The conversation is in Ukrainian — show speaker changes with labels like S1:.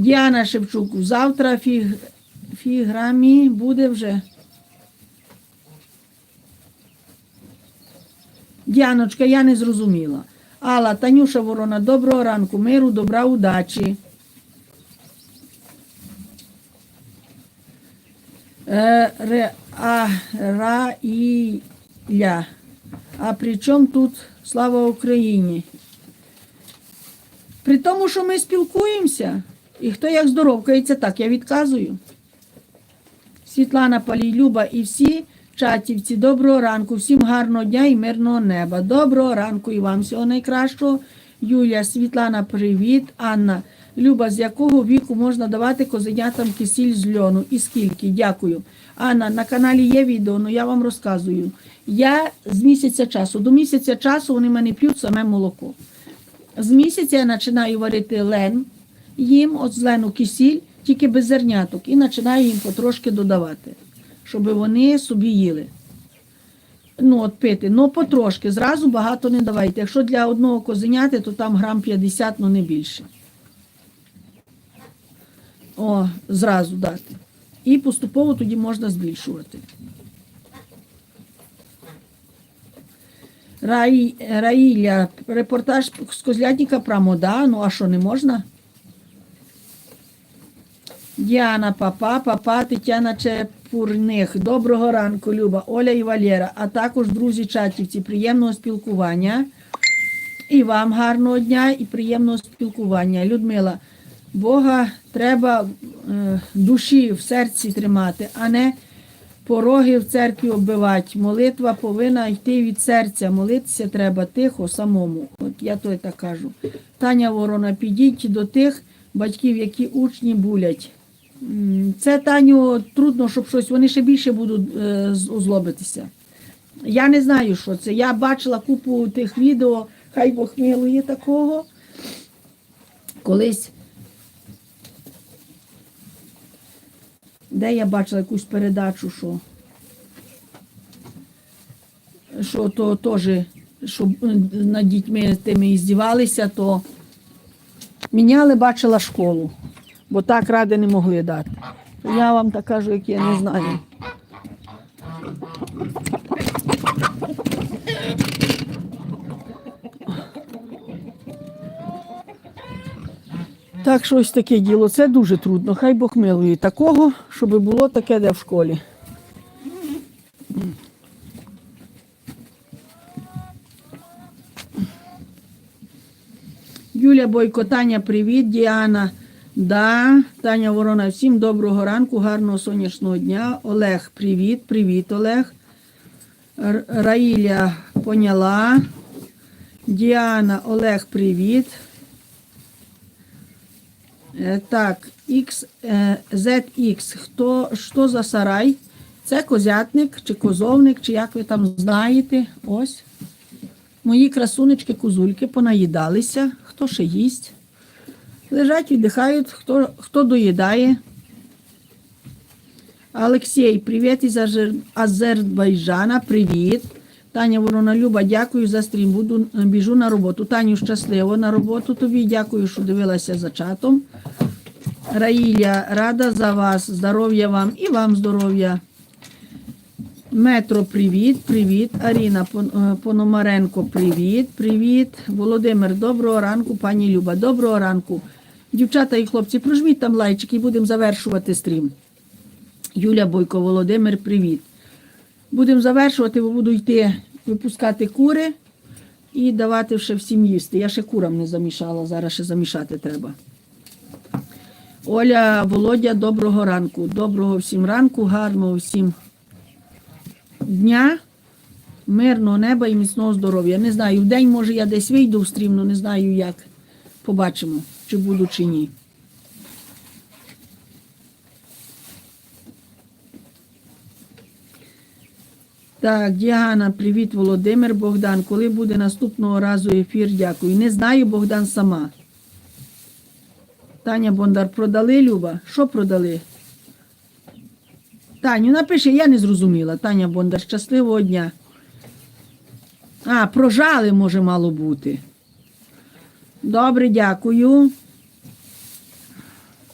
S1: Діана Шевчук, завтра фіг, фіграмі буде вже. Діаночка, я не зрозуміла. Алла, Танюша Ворона, доброго ранку, миру, добра, удачі. Е, ре, а, Раїля. А при чому тут слава Україні? При тому, що ми спілкуємося, і хто як здоровкається, так я відказую. Світлана Палій, Люба і всі чатівці, доброго ранку, всім гарного дня і мирного неба. Доброго ранку і вам всього найкращого. Юлія, Світлана, привіт. Анна, Люба, з якого віку можна давати козенятам кисіль з льону? І скільки? Дякую. Анна, на каналі є відео, але я вам розказую. Я з місяця часу, до місяця часу вони мене п'ють саме молоко. З місяця я починаю варити лен їм, от з лену кисіль, тільки без зерняток, і починаю їм потрошки додавати, щоб вони собі їли. Ну, от пити, ну потрошки, зразу багато не давайте. Якщо для одного козеняти, то там грам 50, ну не більше. О, зразу дати. І поступово тоді можна збільшувати. Раї, Раїля, репортаж з Козлятника про мода. Ну, а що, не можна? Діана Папа, Папа, Тетяна Чепурних. Доброго ранку, Люба, Оля і Валєра, а також друзі чатівці. Приємного спілкування. І вам гарного дня і приємного спілкування. Людмила, Бога треба е, душі в серці тримати, а не пороги в церкві оббивати. Молитва повинна йти від серця. Молитися треба тихо самому. От я то так кажу. Таня Ворона, підіть до тих батьків, які учні булять. Це Таню трудно, щоб щось, вони ще більше будуть е, озлобитися. Я не знаю, що це. Я бачила купу тих відео, хай Бог милує такого. Колись. Де я бачила якусь передачу, що, що то теж, що е, над дітьми тими і здівалися, то міняли, бачила школу, бо так ради не могли дати. Я вам так кажу, як я не знаю. Так, що ось таке діло. Це дуже трудно. Хай Бог милує такого, щоб було таке, де в школі. Юля Бойко, Таня, привіт, Діана. Да, Таня Ворона, всім доброго ранку, гарного сонячного дня. Олег, привіт, привіт, Олег. Раїля поняла. Діана, Олег, привіт. Е, Так, X, е, ZX, хто, що за сарай? Це козятник чи козовник, чи як ви там знаєте. Ось. Мої красунечки, козульки понаїдалися. Хто ще їсть? Лежать, віддихають, хто, хто доїдає. Олексій, привіт із Азербайджана. Привіт. Таня Ворона Люба, дякую за стрім. Буду біжу на роботу. Таню, щасливо на роботу тобі. Дякую, що дивилася за чатом. Раїля, рада за вас. Здоров'я вам і вам здоров'я. Метро, привіт, привіт. Аріна е, Пономаренко, привіт, привіт. Володимир, доброго ранку, пані Люба, доброго ранку. Дівчата і хлопці, прожміть там лайчики і будемо завершувати стрім. Юля Бойко, Володимир, привіт. Будемо завершувати, бо буду йти випускати кури і давати ще всім їсти. Я ще курам не замішала, зараз ще замішати треба. Оля, Володя, доброго ранку. Доброго всім ранку, гарного всім дня, мирного неба і міцного здоров'я. Не знаю, в день, може, я десь вийду в стрім, але не знаю як. Побачимо, чи буду, чи ні. Так, Діана, привіт, Володимир, Богдан. Коли буде наступного разу ефір? Дякую. Не знаю, Богдан сама. Таня Бондар, продали Люба? Що продали? Таню, напиши, я не зрозуміла. Таня Бондар, щасливого дня. А, прожали може мало бути. Добре, дякую.